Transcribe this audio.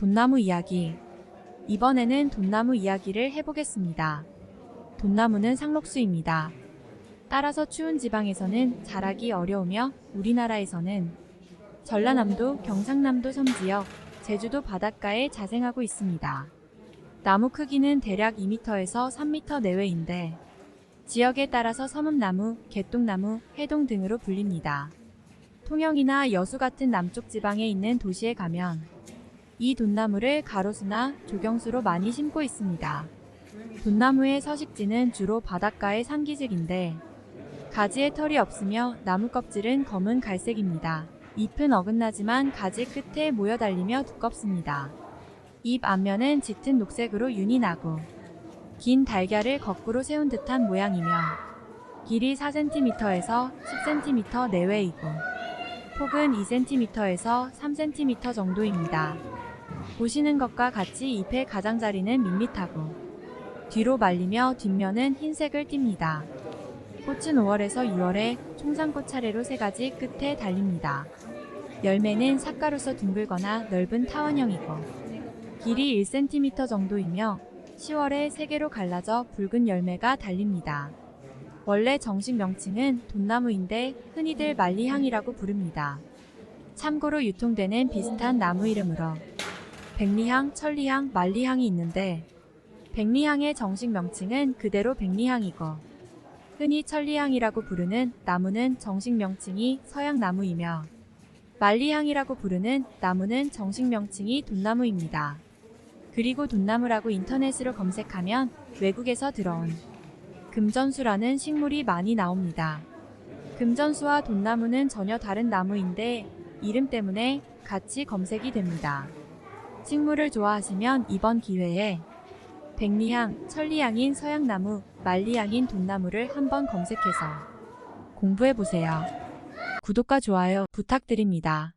돈나무 이야기. 이번에는 돈나무 이야기를 해보겠습니다. 돈나무는 상록수입니다. 따라서 추운 지방에서는 자라기 어려우며 우리나라에서는 전라남도, 경상남도 섬지역, 제주도 바닷가에 자생하고 있습니다. 나무 크기는 대략 2m에서 3m 내외인데 지역에 따라서 서문나무, 개똥나무, 해동 등으로 불립니다. 통영이나 여수 같은 남쪽 지방에 있는 도시에 가면 이 돈나무를 가로수나 조경수로 많이 심고 있습니다. 돈나무의 서식지는 주로 바닷가의 산기슭인데 가지에 털이 없으며 나무 껍질은 검은 갈색입니다. 잎은 어긋나지만 가지 끝에 모여 달리며 두껍습니다. 잎 앞면은 짙은 녹색으로 윤이 나고 긴 달걀을 거꾸로 세운 듯한 모양이며 길이 4cm에서 10cm 내외이고 폭은 2cm에서 3cm 정도입니다. 보시는 것과 같이 잎의 가장자리는 밋밋하고 뒤로 말리며 뒷면은 흰색을 띱니다. 꽃은 5월에서 6월에 총상꽃 차례로 세 가지 끝에 달립니다. 열매는 삭가로서 둥글거나 넓은 타원형이고 길이 1cm 정도이며 10월에 세 개로 갈라져 붉은 열매가 달립니다. 원래 정식 명칭은 돈나무인데 흔히들 만리향이라고 부릅니다. 참고로 유통되는 비슷한 나무 이름으로 백리향, 천리향, 만리향이 있는데 백리향의 정식 명칭은 그대로 백리향이고 흔히 천리향이라고 부르는 나무는 정식 명칭이 서양나무이며 만리향이라고 부르는 나무는 정식 명칭이 돈나무입니다. 그리고 돈나무라고 인터넷으로 검색하면 외국에서 들어온 금전수라는 식물이 많이 나옵니다. 금전수와 돈나무는 전혀 다른 나무인데 이름 때문에 같이 검색이 됩니다. 식물을 좋아하시면 이번 기회에 백리향, 천리향인 서양나무, 만리향인 돈나무를 한번 검색해서 공부해보세요. 구독과 좋아요 부탁드립니다.